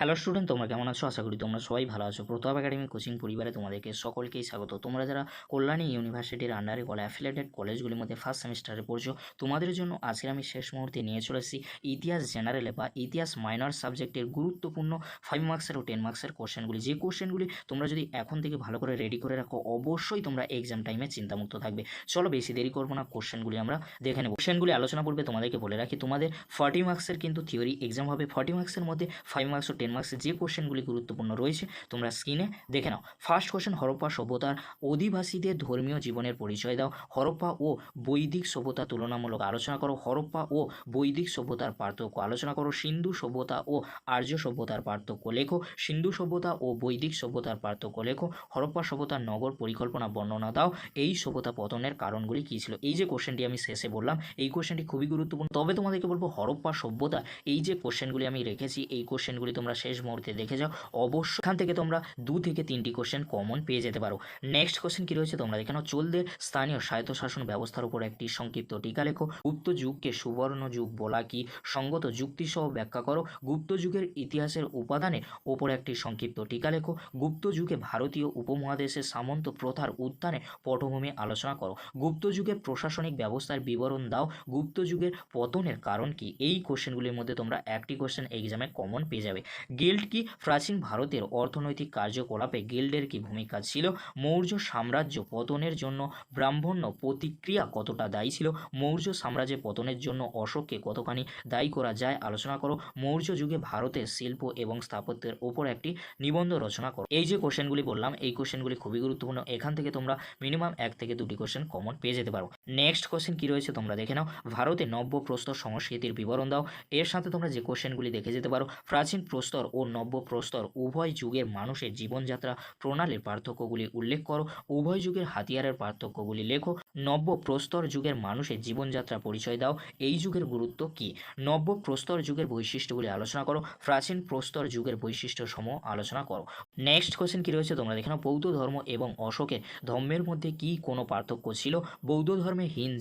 Hello student তোমরা কেমন আছো? আশা করি তোমরা সবাই ভালো আছো। প্রতাপ একাডেমি কোচিং পরিবারে তোমাদেরকে সকলকেই স্বাগত। তোমরা যারা কল্যাণী ইউনিভার্সিটির আন্ডারে কলে অ্যাফিলেটেড কলেজগুলির মধ্যে ফার্স্ট সেমিস্টারে পড়ছো, তোমাদের জন্য আজকে আমি শেষ মুহূর্তে নিয়ে চলে এসেছি ইতিহাস জেনারেলে বা ইতিহাস মাইনর সাবজেক্টের গুরুত্বপূর্ণ ফাইভ মার্কসের ও টেন মার্কসের কোশ্চেনগুলি যে কোশ্চেনগুলি তোমরা যদি এখন থেকে ভালো করে রেডি করে রাখো, অবশ্যই তোমরা এক্সাম টাইমে চিন্তামুক্ত থাকবে। চলো বেশি দেরি করব না কোশ্চেনগুলি আমরা দেখে নেব। কোশ্চেনগুলি আলোচনা করবে তোমাদেরকে বলে রাখি, তোমাদের ফর্টি মার্কসের কিন্তু থিওরি এক্সাম হবে। ফর্টি মার্কসের মধ্যে ফাইভ মার্কস ও টেন মার্কসের যে কোশ্চেনগুলি গুরুত্বপূর্ণ রয়েছে, তোমরা স্ক্রিনে দেখে নাও। ফার্স্ট কোশ্চেন হরপ্পা সভ্যতার অধিবাসীদের ধর্মীয় জীবনের পরিচয় দাও। হরপ্পা ও বৈদিক সভ্যতা তুলনামূলক আলোচনা করো। হরপ্পা ও বৈদিক সভ্যতার পার্থক্য আলোচনা করো। সিন্ধু সভ্যতা ও আর্য সভ্যতার পার্থক্য লেখো। সিন্ধু সভ্যতা ও বৈদিক সভ্যতার পার্থক্য লেখো। হরপ্পা সভ্যতার নগর পরিকল্পনা বর্ণনা দাও। এই সভ্যতা পতনের কারণগুলি কী ছিল? এই যে কোশ্চেনটি আমি শেষে বললাম, এই কোশ্চেনটি খুবই গুরুত্বপূর্ণ। তবে তোমাদেরকে বলব, হরপ্পা সভ্যতা, এই যে কোশ্চেনগুলি আমি রেখেছি, এই কোশ্চেনগুলি তোমরা শেষ মুহূর্তে দেখে যাও। অবশ্যই এখান থেকে তোমরা দু থেকে তিনটি কোশ্চেন কমন পেয়ে যেতে পারো। নেক্সট কোশ্চেন কী রয়েছে তোমরা দেখে নাও। চোলদের স্থানীয় স্বায়ত্তশাসন ব্যবস্থার উপর একটি সংক্ষিপ্ত টিকা লেখো। গুপ্ত যুগকে সুবর্ণ যুগ বলা কি? সঙ্গত যুক্তিসহ ব্যাখ্যা করো। গুপ্ত যুগের ইতিহাসের উপাদানের ওপর একটি সংক্ষিপ্ত টিকা লেখো। গুপ্ত যুগে ভারতীয় উপমহাদেশের সামন্ত প্রথার উত্থানে পটভূমি আলোচনা করো। গুপ্ত যুগের প্রশাসনিক ব্যবস্থার বিবরণ দাও। গুপ্ত যুগের পতনের কারণ কি? এই কোশ্চেনগুলির মধ্যে তোমরা একটি কোশ্চেন এক্সামে কমন পেয়ে যাবে। গিল্ড কি প্রাচীন ভারতের অর্থনৈতিক কার্যকলাপে গিল্ডের কি ভূমিকা ছিল? মৌর্য সাম্রাজ্য পতনের জন্য ব্রাহ্মণ্য প্রতিক্রিয়া কতটা দায়ী ছিল? মৌর্য সাম্রাজ্যের পতনের জন্য অশোককে কতখানি দায়ী করা যায়? আলোচনা করো। মৌর্য যুগে ভারতের শিল্প এবং স্থাপত্যের ওপর একটি নিবন্ধ রচনা করো। এই যে কোশ্চেনগুলি বললাম, এই কোশ্চেনগুলি খুবই গুরুত্বপূর্ণ। এখান থেকে তোমরা মিনিমাম এক থেকে দুটি কোশ্চেন কমন পেয়ে যেতে পারো। নেক্সট কোশ্চেন কি রয়েছে তোমরা দেখে নাও। ভারতে নব্য প্রস্তর সংস্কৃতির বিবরণ দাও। এর সাথে তোমরা যে কোশ্চেনগুলি দেখে যেতে পারো, প্রাচীন প্রস্তর ও নব্য প্রস্তর উভয় যুগের মানুষের জীবনযাত্রা প্রণালীর পার্থক্যগুলি উল্লেখ করো। উভয় যুগের হাতিয়ারের পার্থক্যগুলি লেখো। নব্য প্রস্তর যুগের মানুষের জীবনযাত্রা পরিচয় দাও। এই যুগের গুরুত্ব কি? নব্য প্রস্তর যুগের বৈশিষ্ট্যগুলি আলোচনা করো। প্রাচীন প্রস্তর যুগের বৈশিষ্ট্য সমূহ আলোচনা করো। নেক্সট কোশ্চেন কি রয়েছে তোমরা দেখে বৌদ্ধ ধর্ম এবং অশোকের ধর্মের মধ্যে কি কোনো পার্থক্য ছিল? বৌদ্ধ ধর্মে হীন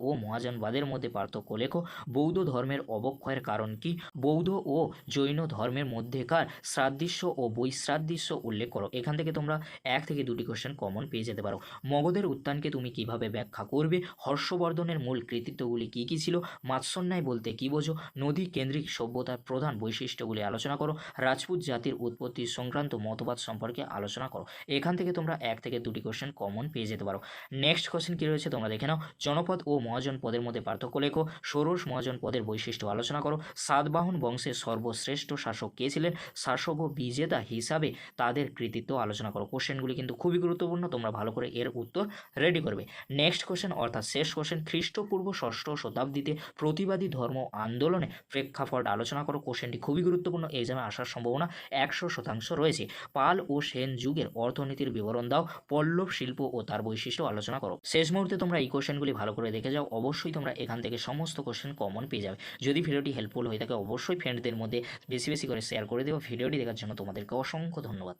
ও মহাজানবাদের মধ্যে পার্থক্য লেখো। বৌদ্ধ ধর্মের অবক্ষয়ের কারণ কি? বৌদ্ধ ও জৈন ধর্মের মধ্যেকার শ্রাদ্দৃশ্য ও বৈশ্রাদ্দৃশ্য উল্লেখ করো। এখান থেকে তোমরা এক থেকে দুটি কোশ্চেন কমন পেয়ে যেতে পারো। মগধের উত্থানকে তুমি কীভাবে ব্যাখ্যা করবে? হর্ষবর্ধনের মূল কৃতিত্বগুলি কী কী ছিল? মাৎসন্যায় বলতে কী বোঝো? নদী কেন্দ্রিক সভ্যতার প্রধান বৈশিষ্ট্যগুলি আলোচনা করো। রাজপুত জাতির উৎপত্তি সংক্রান্ত মতবাদ সম্পর্কে আলোচনা করো। এখান থেকে তোমরা এক থেকে দুটি কোশ্চেন কমন পেয়ে যেতে পারো। নেক্সট কোশ্চেন কী রয়েছে তোমরা দেখে নাও। জনপদ ও মহাজন পদের মধ্যে পার্থক্য লেখো। ষোড়শ মহাজন পদের বৈশিষ্ট্য আলোচনা করো। সাতবাহন বংশের সর্বশ্রেষ্ঠ শাসক কে ছিলেন শাসক ও বিজেতা হিসাবে তাদের কৃতিত্ব আলোচনা করো। কোশ্চেনগুলি কিন্তু খুবই গুরুত্বপূর্ণ, তোমরা ভালো করে এর উত্তর রেডি করবে। নেক্সট কোশ্চেন অর্থাৎ শেষ কোশ্চেন খ্রিস্টপূর্ব ষষ্ঠ শতাব্দীতে প্রতিবাদী ধর্ম আন্দোলনে প্রেক্ষাপট আলোচনা করো। কোশ্চেনটি খুবই গুরুত্বপূর্ণ এক্সামে আসার সম্ভাবনা একশো শতাংশ রয়েছে। পাল ও সেন যুগের অর্থনীতির বিবরণ দাও, পল্লব শিল্প ও তার বৈশিষ্ট্য আলোচনা করো। শেষ মুহূর্তে তোমরা এই কোশ্চেনগুলি ভালো করে দেখে যাও, অবশ্যই তোমরা এখান থেকে সমস্ত কোশ্চেন কমন পেয়ে যাবে। যদি ভিডিওটি হেল্পফুল হয়ে থাকে, অবশ্যই ফ্রেন্ডদের মধ্যে বেশি বেশি করে শেয়ার করে দেবো। ভিডিওটি দেখার জন্য তোমাদেরকে অসংখ্য ধন্যবাদ।